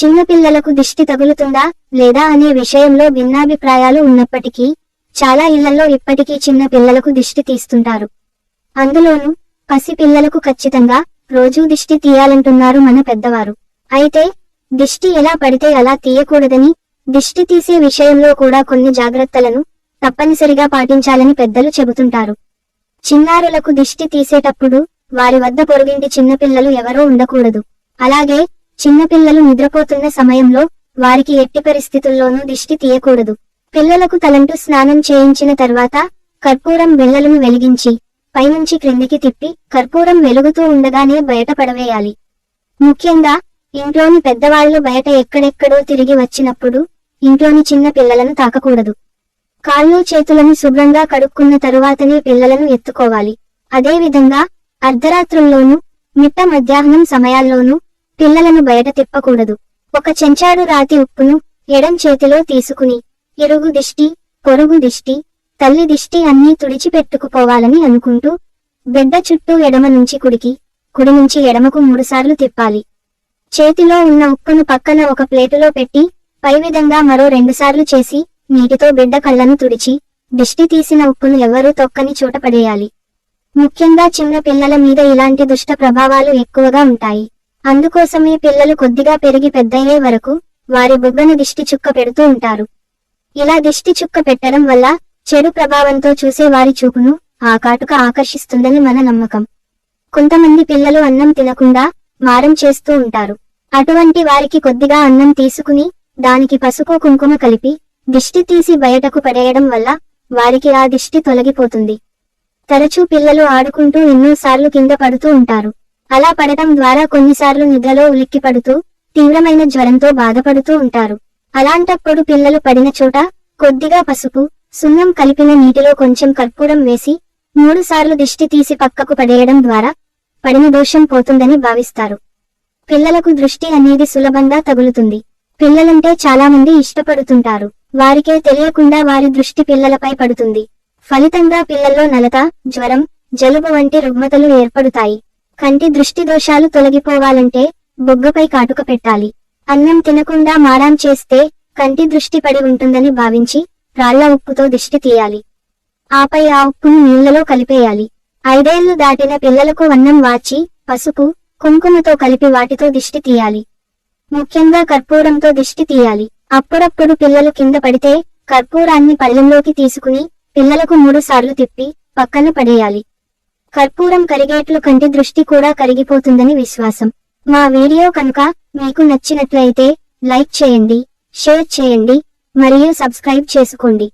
చిన్నపిల్లలకు దిష్టి తగులుతుందా లేదా అనే విషయంలో భిన్నాభిప్రాయాలు ఉన్నప్పటికీ చాలా ఇళ్ళలో ఇప్పటికీ చిన్న పిల్లలకు దిష్టి తీస్తుంటారు. అందులోనూ పసి పిల్లలకు ఖచ్చితంగా రోజూ దిష్టి తీయాలంటున్నారు మన పెద్దవారు. అయితే దిష్టి ఎలా పడితే అలా తీయకూడదని దిష్టి తీసే విషయంలో కూడా కొన్ని జాగ్రత్తలను తప్పనిసరిగా పాటించాలని పెద్దలు చెబుతుంటారు. చిన్నారులకు దిష్టి తీసేటప్పుడు వారి వద్ద పొరుగింటి చిన్నపిల్లలు ఎవరూ ఉండకూడదు. అలాగే చిన్నపిల్లలు నిద్రపోతున్న సమయంలో వారికి ఎట్టి పరిస్థితుల్లోనూ దిష్టి తీయకూడదు. పిల్లలకు తలంటూ స్నానం చేయించిన తర్వాత కర్పూరం బిళ్ళలను వెలిగించి పైనుంచి క్రిందికి తిప్పి కర్పూరం వెలుగుతూ ఉండగానే బయట పడవేయాలి. ముఖ్యంగా ఇంట్లోని పెద్దవాళ్ళు బయట ఎక్కడెక్కడో తిరిగి వచ్చినప్పుడు ఇంట్లోని చిన్న పిల్లలను తాకకూడదు. కాళ్ళు చేతులను శుభ్రంగా కడుక్కున్న తరువాతనే పిల్లలను ఎత్తుకోవాలి. అదే విధంగా అర్ధరాత్రుల్లోనూ మిట్ట మధ్యాహ్నం సమయాల్లోనూ పిల్లలను బయట తిప్పకూడదు. ఒక చెంచాడు రాతి ఉప్పును ఎడం చేతిలో తీసుకుని ఇరుగు దిష్టి పొరుగు దిష్టి తల్లి దిష్టి అన్నీ తుడిచిపెట్టుకుపోవాలని అనుకుంటూ బిడ్డ చుట్టూ ఎడమ నుంచి కుడికి కుడి నుంచి ఎడమకు మూడుసార్లు తిప్పాలి. చేతిలో ఉన్న ఉప్పును పక్కన ఒక ప్లేటులో పెట్టి పై విధంగా మరో రెండుసార్లు చేసి నీటితో బిడ్డ కళ్ళను తుడిచి దిష్టి తీసిన ఉప్పును ఎవ్వరూ తొక్కని చోట పడేయాలి. ముఖ్యంగా చిన్న పిల్లల మీద ఇలాంటి దుష్ట ప్రభావాలు ఎక్కువగా ఉంటాయి. అందుకోసమే పిల్లలు కొద్దిగా పెరిగి పెద్దయ్యే వరకు వారి బుగ్గను దిష్టి చుక్క పెడుతూ ఉంటారు. ఇలా దిష్టి చుక్క పెట్టడం వల్ల చెడు ప్రభావంతో చూసే వారి చూపును ఆ కాటుక ఆకర్షిస్తుందని మన నమ్మకం. కొంతమంది పిల్లలు అన్నం తినకుండా మారం చేస్తూ ఉంటారు. అటువంటి వారికి కొద్దిగా అన్నం తీసుకుని దానికి పసుపు కుంకుమ కలిపి దిష్టి తీసి బయటకు పడేయడం వల్ల వారికి ఆ దిష్టి తొలగిపోతుంది. తరచూ పిల్లలు ఆడుకుంటూ ఎన్నోసార్లు కింద పడుతూ ఉంటారు. అలా పడటం ద్వారా కొన్నిసార్లు నిద్రలో ఉలిక్కి పడుతూ తీవ్రమైన జ్వరంతో బాధపడుతూ ఉంటారు. అలాంటప్పుడు పిల్లలు పడిన చోట కొద్దిగా పసుపు సున్నం కలిపిన నీటిలో కొంచెం కర్పూరం వేసి మూడుసార్లు దిష్టి తీసి పక్కకు పడేయడం ద్వారా పడిన దోషం పోతుందని భావిస్తారు. పిల్లలకు దృష్టి అనేది సులభంగా తగులుతుంది. పిల్లలంటే చాలా మంది ఇష్టపడుతుంటారు. వారికే తెలియకుండా వారి దృష్టి పిల్లలపై పడుతుంది. ఫలితంగా పిల్లల్లో నలత జ్వరం జలుబు వంటి రుగ్మతలు ఏర్పడుతాయి. కంటి దృష్టి దోషాలు తొలగిపోవాలంటే బొగ్గపై కాటుక పెట్టాలి. అన్నం తినకుండా మారాం చేస్తే కంటి దృష్టి పడి ఉంటుందని భావించి రాళ్ళ ఉప్పుతో దిష్టి తీయాలి. ఆపై ఆ ఉప్పును నీళ్ళలో కలిపేయాలి. ఐదేళ్ళు దాటిన పిల్లలకు అన్నం వాచి పసుపు కుంకుమతో కలిపి వాటితో దిష్టి తీయాలి. ముఖ్యంగా కర్పూరంతో దిష్టి తీయాలి. అప్పుడప్పుడు పిల్లలు కింద పడితే కర్పూరాన్ని పళ్ళెంలోకి తీసుకుని పిల్లలకు మూడు సార్లు తిప్పి పక్కన పడేయాలి. కర్పూరం కరిగేట్లు కంటి దృష్టి కూడా కరిగిపోతుందని విశ్వాసం. మా వీడియో కనుక మీకు నచ్చినట్లయితే లైక్ చేయండి షేర్ చేయండి మరియు సబ్స్క్రైబ్ చేసుకోండి.